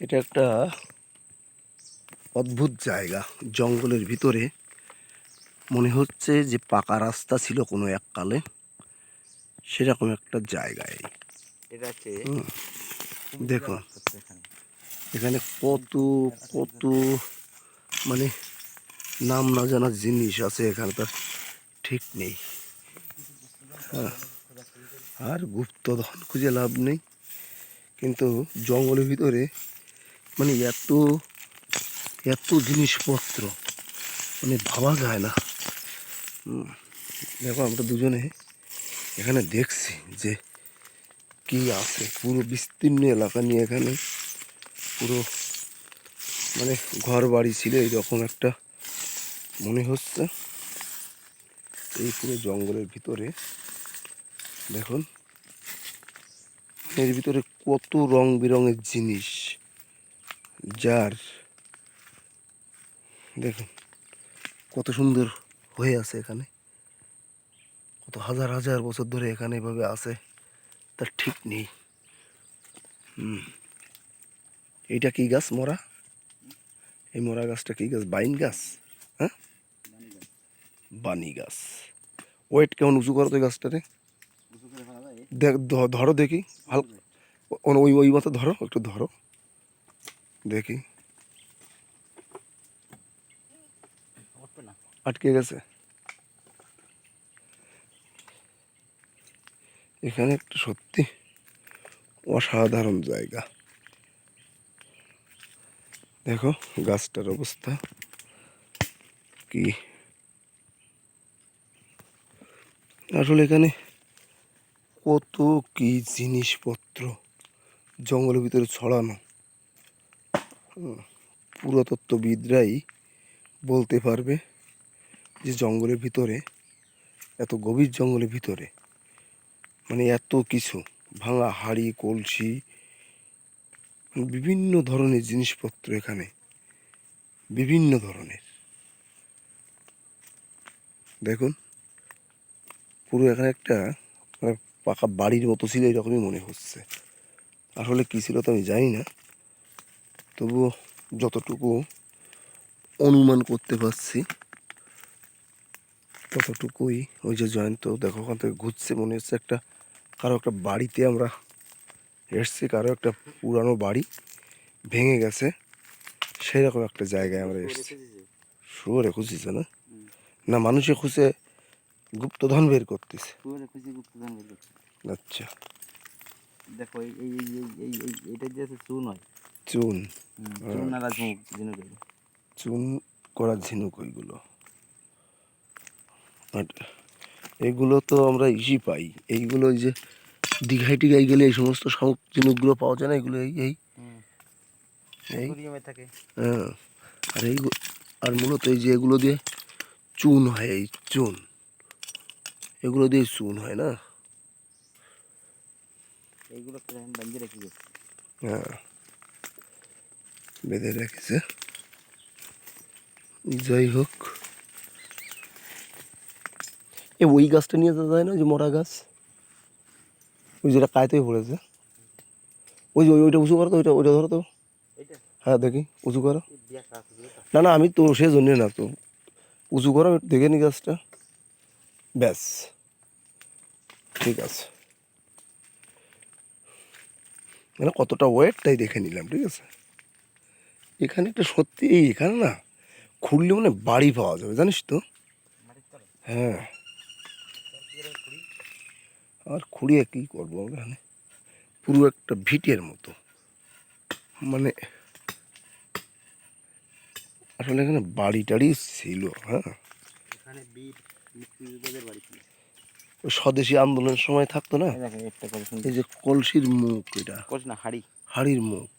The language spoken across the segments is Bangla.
এটা একটা অদ্ভুত জায়গা জঙ্গলের ভিতরে মনে হচ্ছে যে পাকা রাস্তা ছিল কোনো এককালে সেরকম একটা জায়গায় দেখুন। এখানে। এখানে কত কত মানে নাম না জানা জিনিস আছে এখানে তার ঠিক নেই হ্যাঁ। আর গুপ্তধন খুঁজে লাভ নেই কিন্তু জঙ্গলের ভিতরে মানে এত এত জিনিসপত্র মানে ভাবা যায় না। দেখো আমরা দুজনে এখানে দেখছি যে কি আছে। পুরো বিস্তীর্ণ এলাকা নিয়ে এখানে পুরো মানে ঘর বাড়ি ছিল, এইরকম একটা মনে হচ্ছে। এই পুরো জঙ্গলের ভিতরে, দেখুন, এর ভিতরে কত রং বেরঙের জিনিস। যার দেখুন কত সুন্দর হয়ে আছে এখানে। কত হাজার হাজার বছর ধরে এখানে এভাবে আছে তার ঠিক নেই। হুম। এইটা কি গাছ মরা? এই মরা গাছটা কি গাছ? বাইন গাছ? হ্যাঁ? বানি গাছ। ওয়েট কেমন উঁচু করো তো গাছটারে? দেখ ধরো দেখি। হালকা ওই ওই মতো ধরো একটু ধরো। দেখি। আটকে গেছে। এখানে একটা সত্যি অসাধারণ জায়গা। দেখো গাছটার অবস্থা কি। আসলে এখানে কত কি জিনিসপত্র জঙ্গলের ভিতরে ছড়ানো। পুরাতত্ত্ববিদরাই বলতে পারবে যে জঙ্গলের ভিতরে, এত গভীর জঙ্গলের ভিতরে মানে এত কিছু, ভাঙা হাড়ি, কলসি, বিভিন্ন ধরনের জিনিসপত্র এখানে, বিভিন্ন ধরনের। দেখুন, পুরো এখানে একটা মানে পাকা বাড়ির মতো ছিল এরকমই মনে হচ্ছে। আসলে কী ছিল তো আমি জানি না। তবুও যতটুকু অনুমান করতে পারছি ততটুকুই ওই যে জয়ন্ত দেখো ওখান থেকে ঘুরছে মনে হচ্ছে একটা কারও একটা বাড়িতে আমরা এসছি কারও একটা পুরানো বাড়ি ভেঙে গেছে সেই রকম একটা জায়গায় আমরা এসেছি। শুয়োরে খুঁজছে না? না মানুষে খুঁজে গুপ্তধন বের করতেছে। আচ্ছা। দেখো এই এই এই এই- এই এই এটা যে আছে চুন হয় চুন চুন আর ঝুঁক ঝিনুক চুন করা ঝিনুক ওইগুলো। আর এগুলো তো আমরা ইসি পাই। এইগুলো ওই যে দীঘায় টিঘায় গেলে এই সমস্ত শামুক ঝিনুকগুলো পাওয়া যায় না এগুলো এই এই। হ্যাঁ। আর এই আর মূলত এই যে এগুলো দিয়ে চুন হয় এই চুন। এগুলো দিয়ে চুন হয় না? এইগুলো হ্যাঁ। বেঁধে রেখেছে। যাই হোক। এ ওই গাছটা নিয়ে যেতে যায় না যে মরা গাছ? ওই যেটা কায়তে পড়েছে। ওই যে ওই ওইটা উঁচু করো তো ওইটা ওইটা ধরো তো। হ্যাঁ দেখি উঁচু করো? না না আমি তো সে জন্যে না তো। উঁচু করো দেখে নি গাছটা। ব্যাস। ঠিক আছে। মানে কতটা ওয়েট তাই দেখে নিলাম ঠিক আছে? এখানে একটা সত্যি এই এখানে না খুঁড়লে মানে বাড়ি পাওয়া যাবে জানিস তো? হ্যাঁ? আর খুঁড়িয়ে কী করব আমরা এখানে? পুরো একটা ভিটের মতো। মানে আসলে এখানে বাড়ি টাড়ি ছিল। হ্যাঁ স্বদেশি আন্দোলনের সময় থাকতো না? এই যে কলসির মুখ এটা। করছ না হাড়ি। হাড়ির মুখ।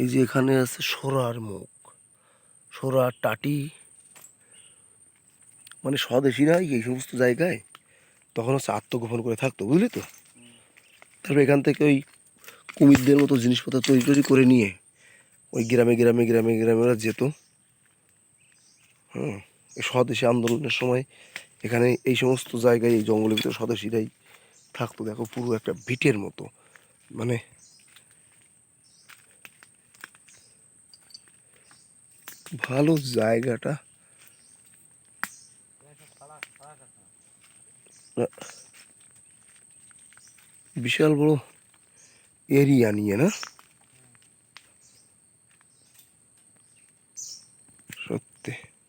এই যে এখানে আছে সোরার মুখ। সোরা টাটি। মানে স্বদেশিরাই এই সমস্ত জায়গায়? তখন হচ্ছে আত্মগোপন করে থাকতো, বুঝলি তো? তারপরে এখান থেকে ওই কুমিরদের মতো জিনিসপত্র তৈরি তৈরি করে নিয়ে ওই গ্রামে গ্রামে গ্রামে গ্রামে ওরা যেত। এই স্বদেশি আন্দোলনের সময় এখানে এই সমস্ত জায়গায়, এই জঙ্গলের ভিতরে স্বদেশিরাই থাকতো। দেখো পুরো একটা ভিটের মতো। মানে ভালো জায়গাটা। বিশাল বড় এরিয়া নিয়ে না?